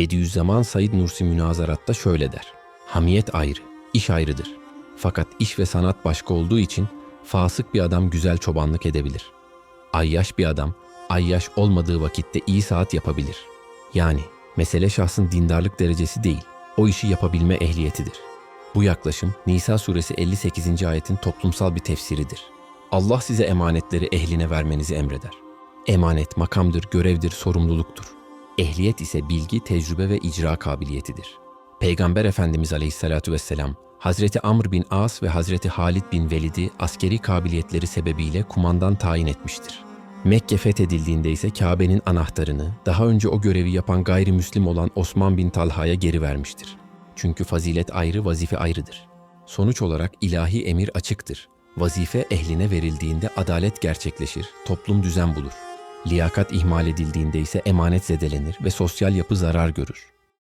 Bediüzzaman Said Nursi münazaratta şöyle der. Hamiyet ayrı, iş ayrıdır. Fakat iş ve sanat başka olduğu için fasık bir adam güzel çobanlık edebilir. Ayyaş bir adam, ayyaş olmadığı vakitte iyi saat yapabilir. Yani mesele şahsın dindarlık derecesi değil, o işi yapabilme ehliyetidir. Bu yaklaşım Nisa suresi 58. ayetin toplumsal bir tefsiridir. Allah size emanetleri ehline vermenizi emreder. Emanet makamdır, görevdir, sorumluluktur. Ehliyet ise bilgi, tecrübe ve icra kabiliyetidir. Peygamber Efendimiz Aleyhisselatü Vesselam, Hazreti Amr bin As ve Hazreti Halid bin Velid'i askeri kabiliyetleri sebebiyle kumandan tayin etmiştir. Mekke fethedildiğinde ise Kabe'nin anahtarını daha önce o görevi yapan gayrimüslim olan Osman bin Talha'ya geri vermiştir. Çünkü fazilet ayrı, vazife ayrıdır. Sonuç olarak ilahi emir açıktır. Vazife ehline verildiğinde adalet gerçekleşir, toplum düzen bulur. Liyakat ihmal edildiğinde ise emanet zedelenir ve sosyal yapı zarar görür.